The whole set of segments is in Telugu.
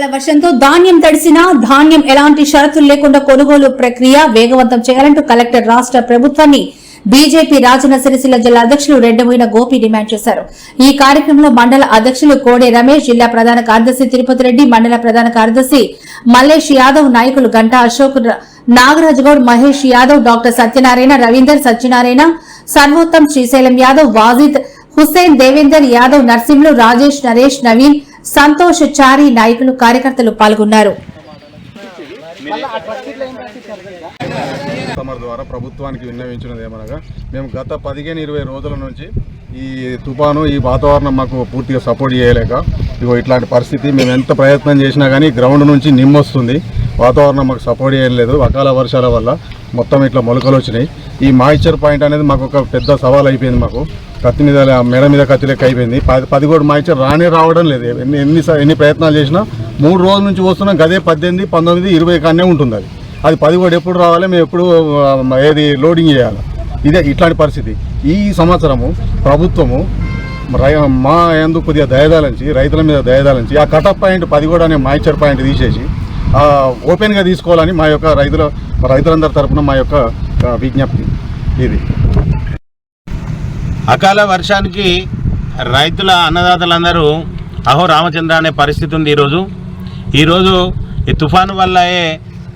అకాల వర్షంతో ధాన్యం తడిసినా ధాన్యం ఎలాంటి షరతులు లేకుండా కొనుగోలు ప్రక్రియ వేగవంతం చేయాలంటూ కలెక్టర్ రాష్ట్ర ప్రభుత్వాన్ని బీజేపీ రాజన్న సిరిసిల్ల జిల్లా అధ్యక్షులు రెండమూయిన గోపి డిమాండ్ చేశారు. ఈ కార్యక్రమంలో మండల అధ్యక్షులు కోడే రమేష్ జిల్లా ప్రధాన కార్యదర్శి తిరుపతి రెడ్డి మండల ప్రధాన కార్యదర్శి మల్లేష్ యాదవ్ నాయకులు గంటా అశోక్ నాగరాజ్ గౌడ్ మహేష్ యాదవ్ డాక్టర్ సత్యనారాయణ రవీందర్ సత్యనారాయణ సర్వోత్తం శ్రీశైలం యాదవ్ వాజిద్ హుస్సేన్ దేవేందర్ యాదవ్ నర్సింహులు రాజేష్ నరేష్ నవీన్ సంతోష్ చారి నాయకులు కార్యకర్తలు పాల్గొన్నారు. ద్వారా ప్రభుత్వానికి విన్నవించినది ఏమనగా మేము గత పదిహేను ఇరవై రోజుల నుంచి ఈ తుఫాను ఈ వాతావరణం మాకు పూర్తిగా సపోర్ట్ చేయలేక ఇగో ఇట్లాంటి పరిస్థితి మేము ఎంత ప్రయత్నం చేసినా కానీ గ్రౌండ్ నుంచి నిమ్మొస్తుంది. వాతావరణం మాకు సపోర్ట్ చేయలేదు అకాల వర్షాల వల్ల మొత్తం ఇట్లా మొలకలు వచ్చినాయి. ఈ మాయిశ్చర్ పాయింట్ అనేది మాకు ఒక పెద్ద సవాల్ అయిపోయింది మాకు. కత్తి మీద మెడ మీద కత్తి లెక్క అయిపోయింది. పది పది కూడా మాయిశ్చర్ రానే రావడం లేదు. ఎన్ని ఎన్ని ఎన్ని ప్రయత్నాలు చేసినా మూడు రోజుల నుంచి వస్తున్నాం. గదే పద్దెనిమిది పంతొమ్మిది ఇరవై కానే ఉంటుంది అది. అది పది కూడా ఎప్పుడు రావాలి? మేము ఎప్పుడు ఏది లోడింగ్ చేయాలి? ఇదే ఇట్లాంటి పరిస్థితి. ఈ సంవత్సరము ప్రభుత్వము రై మా ఎందుకు కొద్దిగా దయదాలించి రైతుల మీద దయదాలించి ఆ కటప్ పాయింట్ పది కూడా అనే మాయిచర్ పాయింట్ తీసేసి ఓపెన్గా తీసుకోవాలని మా యొక్క రైతుల రైతులందరి తరపున మా యొక్క విజ్ఞప్తి ఇది. అకాల వర్షానికి రైతుల అన్నదాతలందరూ అహో రామచంద్ర అనే పరిస్థితి ఉంది ఈరోజు. ఈరోజు ఈ తుఫాను వల్లయే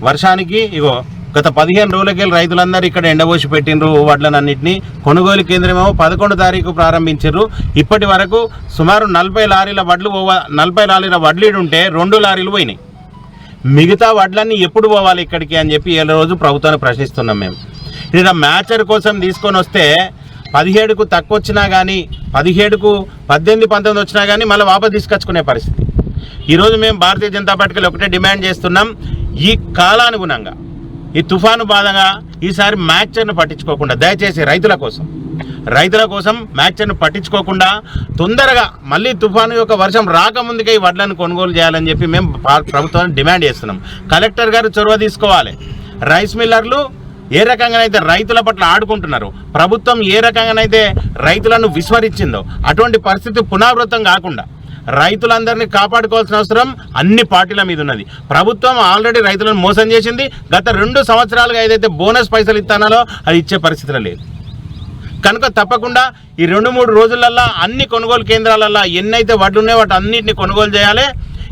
వర్షానికి ఇగో గత పదిహేను రోజులకెళ్ళి రైతులందరూ ఇక్కడ ఎండబోసి పెట్టిండ్రు వడ్లనన్నింటినీ. కొనుగోలు కేంద్రమేమో పదకొండు తారీఖు ప్రారంభించారు ఇప్పటి వరకు సుమారు నలభై లారీల వడ్లు పోవ నలభై లారీల వడ్లీడు ఉంటే రెండు లారీలు పోయినాయి. మిగతా వడ్లన్నీ ఎప్పుడు పోవాలి ఇక్కడికి అని చెప్పి ఏళ్ళ రోజు ప్రభుత్వాన్ని ప్రశ్నిస్తున్నాం మేము. ఇక్కడ మ్యాచర్ కోసం తీసుకొని వస్తే పదిహేడుకు తక్కువ వచ్చినా కానీ పదిహేడుకు పద్దెనిమిది పంతొమ్మిది వచ్చినా కానీ మళ్ళీ వాపసు తీసుకొచ్చుకునే పరిస్థితి. ఈరోజు మేము భారతీయ జనతా పార్టీకి ఒకటే డిమాండ్ చేస్తున్నాం ఈ కాలానుగుణంగా ఈ తుఫాను బాధగా ఈసారి మ్యాచర్ను పట్టించుకోకుండా దయచేసి రైతుల కోసం. రైతుల కోసం మ్యాచర్ను పట్టించుకోకుండా తొందరగా మళ్ళీ తుఫాను యొక్క వర్షం రాకముందుకే ఈ వడ్లను కొనుగోలు చేయాలని చెప్పి మేము ప్రభుత్వాన్ని డిమాండ్ చేస్తున్నాం. కలెక్టర్ గారు చొరవ తీసుకోవాలి. రైస్ మిల్లర్లు ఏ రకంగానైతే రైతుల పట్ల ఆడుకుంటున్నారు ప్రభుత్వం ఏ రకంగానైతే రైతులను విస్మరించిందో అటువంటి పరిస్థితి పునరావృతం కాకుండా రైతులందరినీ కాపాడుకోవాల్సిన అవసరం అన్ని పార్టీల మీద ఉన్నది. ప్రభుత్వం ఆల్రెడీ రైతులను మోసం చేసింది. గత రెండు సంవత్సరాలుగా ఏదైతే బోనస్ పైసలు ఇస్తానో అది ఇచ్చే పరిస్థితులు లేదు. కనుక తప్పకుండా ఈ రెండు మూడు రోజులల్లో అన్ని కొనుగోలు కేంద్రాలల్లో ఎన్నైతే వడ్లు ఉన్నాయో వాటి అన్నింటిని కొనుగోలు చేయాలి.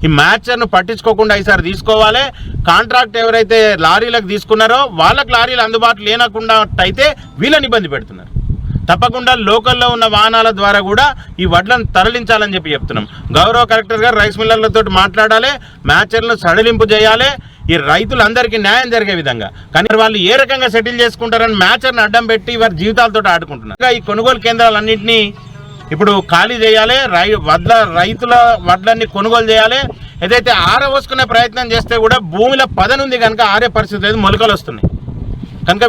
ఈ మ్యాచర్ను పట్టించుకోకుండా ఈసారి తీసుకోవాలి. కాంట్రాక్ట్ ఎవరైతే లారీలకు తీసుకున్నారో వాళ్ళకి లారీలు అందుబాటులో లేనకుండా అయితే వీళ్ళని ఇబ్బంది పెడుతున్నారు. తప్పకుండా లోకల్లో ఉన్న వాహనాల ద్వారా కూడా ఈ వడ్లను తరలించాలని చెప్పి చెప్తున్నాం. గౌరవ కలెక్టర్ గారు రైస్ మిల్లర్లతో మాట్లాడాలి. మ్యాచర్లను సడలింపు చేయాలి. ఈ రైతులందరికీ న్యాయం జరిగే విధంగా. కానీ వాళ్ళు ఏ రకంగా సెటిల్ చేసుకుంటారని మ్యాచర్ని అడ్డం పెట్టి వారి జీవితాలతో ఆడుకుంటున్నారు. ఈ కొనుగోలు కేంద్రాలన్నింటినీ ఇప్పుడు ఖాళీ చేయాలి రై వడ్ల రైతుల వడ్లన్నీ కొనుగోలు చేయాలి. ఏదైతే ఆరవోసుకునే ప్రయత్నం చేస్తే కూడా భూమిలో పదనుంది కనుక ఆరే పరిస్థితి లేదు మొలకలు వస్తున్నాయి. కనుక